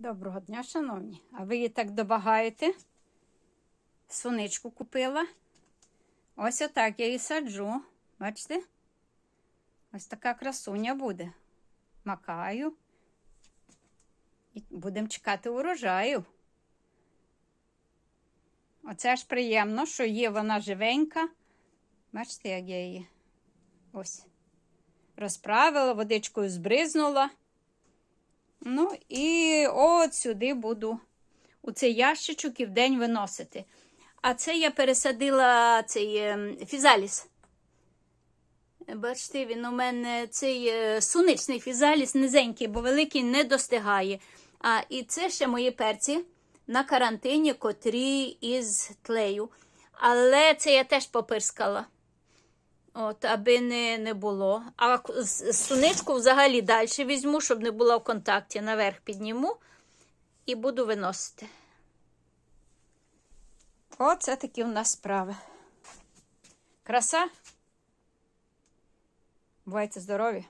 Доброго дня, шановні. А ви її так добагаєте? Суничку купила. Ось отак я її саджу. Бачите? Ось така красуня буде. Макаю. І будемо чекати урожаю. Оце ж приємно, що є вона живенька. Бачите, як я її ось розправила, водичкою збризнула. Ну, і от сюди буду у цей ящичок і в день виносити. А це я пересадила цей е, фізаліс. Бачите, він у мене цей е, суничний фізаліс низенький, бо великий не достигає. А і це ще мої перці на карантині, котрі із тлею. Але це я теж попирскала. От, аби не, не було. А суничку взагалі далі візьму, щоб не була в контакті. Наверх підніму і буду виносити. Оце такі у нас справи. Краса. Бувайте здорові!